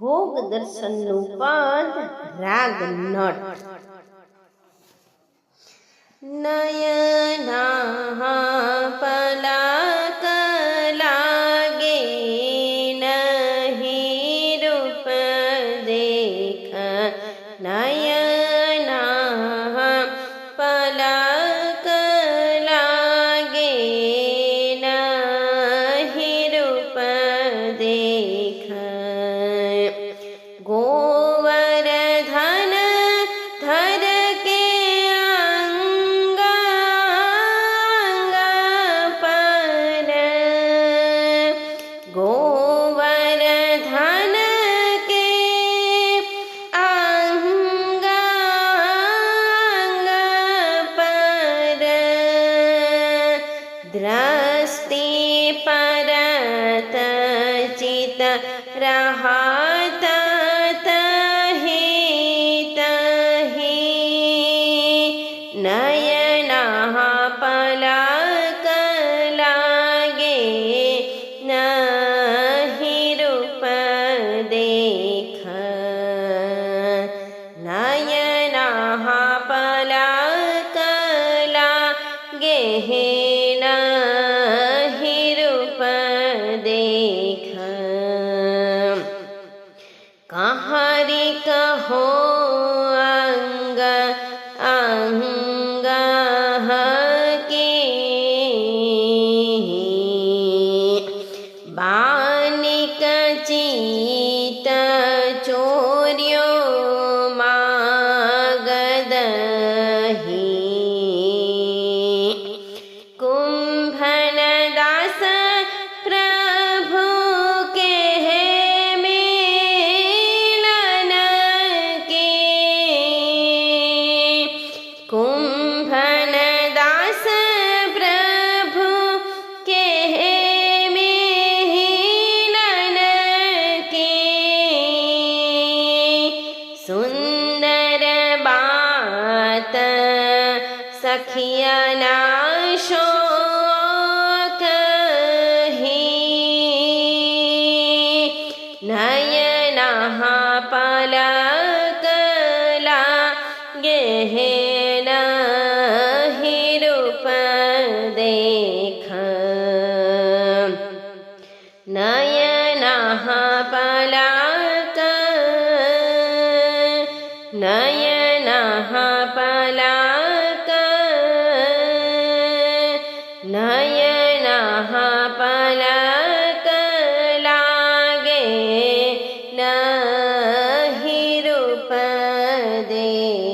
ભોગ દર્શનનું પદ રાગ નટ. નયના પલાક લાગે નહીં રૂપ દેખ. નયના दृष्टि परत चित रहत तहि तहि। नयना पलक लागे नहि रूप देख। नयना पलक हे कहाँ रे कहो? सखिया नाशो कहीं। नयना पला कला ही रूप देख। नयना पला नयन दे